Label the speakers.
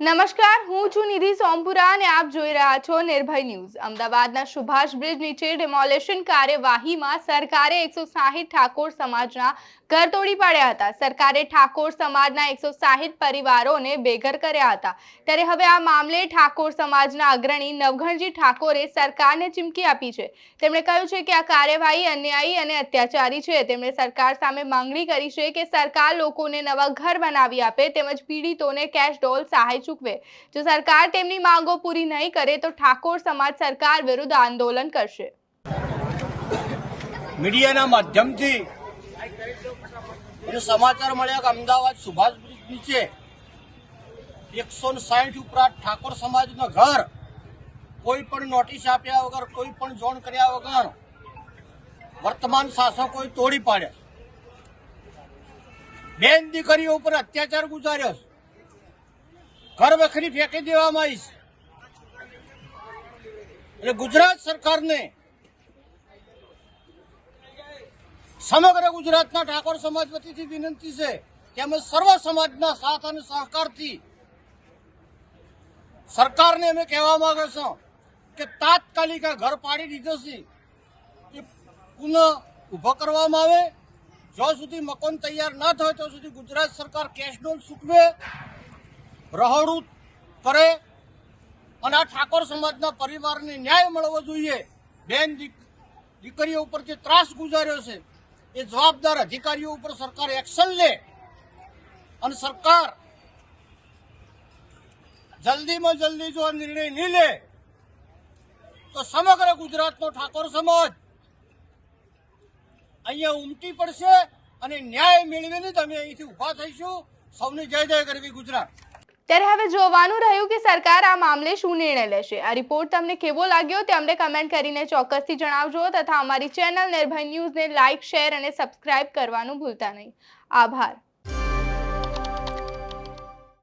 Speaker 1: નમસ્કાર, હું છું નિધિ સોમપુરા અને આપ જોઈ રહ્યા છો નિર્ભય ન્યૂઝ. અમદાવાદના સુભાષ બ્રિજ નીચે ડિમોલેશન કાર્યવાહીમાં સરકારે એકસો ઠાકોર સમાજના ઘર તોડી પાડ્યા હતા. સરકારે ઠાકોર સમાજના એકસો પરિવારોને બેઘર કર્યા હતા. ત્યારે હવે આ મામલે ઠાકોર સમાજના અગ્રણી નવઘણજી ઠાકોરે સરકારને ચીમકી આપી છે. તેમણે કહ્યું છે કે આ કાર્યવાહી અન્યાયી અને અત્યાચારી છે. તેમણે સરકાર સામે માંગણી કરી છે કે સરકાર લોકોને નવા ઘર બનાવી આપે, તેમજ પીડિતોને કેશ ડોલ સહાય ચૂકવે જો સરકાર તેમની માંગો પૂરી નહીં કરે તો ઠાકોર સમાજ સરકાર વિરુદ્ધ આંદોલન કરશે.
Speaker 2: મીડિયાના માધ્યમથી સમાચાર મળ્યા કે અમદાવાદ સુભાષ બ્રિજ નીચે એકસો ને સાહીઠ ઉપરાંત ઠાકોર સમાજના ઘર કોઈ પણ નોટિસ આપ્યા વગર, કોઈ પણ જોણ કર્યા વગર વર્તમાન શાસકોએ તોડી પાડ્યા. બેન દીકરીઓ ઉપર અત્યાચાર ગુજાર્યો છે. ઘર વખરી ફેંકી દેવામાં આવી છે. એટલે ગુજરાત સરકારને સમગ્ર ગુજરાતના ઠાકોર સમાજ વતીથી વિનંતી છે અમે સર્વ સમાજના સાથ અને સહકારથી સરકારને અમે કહેવા માંગે છો કે તાત્કાલિક આ ઘર પાડી દીધો છે. એ પુનઃ ઊભો કરવામાં આવે. જ્યાં સુધી મકાન તૈયાર ના થાય ત્યાં સુધી ગુજરાત સરકાર કેશ ડોલ ચૂકવે રહોડું કરે અને આ ઠાકોર સમાજના પરિવારને ન્યાય મળવો જોઈએ. બેન દીકરીઓ ઉપર જે ત્રાસ ગુજાર્યો છે, એ જવાબદાર અધિકારીઓ ઉપર સરકાર એક્શન લે અને સરકાર જલ્દીમાં જલ્દી જો નિર્ણય નહીં લે, તો સમગ્ર ગુજરાતનો ઠાકોર સમાજ અહીંયા ઉમટી પડશે અને ન્યાય મેળવીને જ અમે અહીંથી ઊભા થઈશું. સૌની જય જય કરવી ગુજરાત.
Speaker 1: ત્યારે હવે જોવાનું રહ્યું કે સરકાર આ મામલે શું નિર્ણય લેશે. આ રિપોર્ટ તમને કેવો લાગ્યો તે અમને કમેન્ટ કરીને ચોક્કસથી જણાવજો તથા અમારી ચેનલ નિર્ભય ન્યૂઝને લાઇક શેર અને સબસ્ક્રાઇબ કરવાનું ભૂલતા નહીં. આભાર.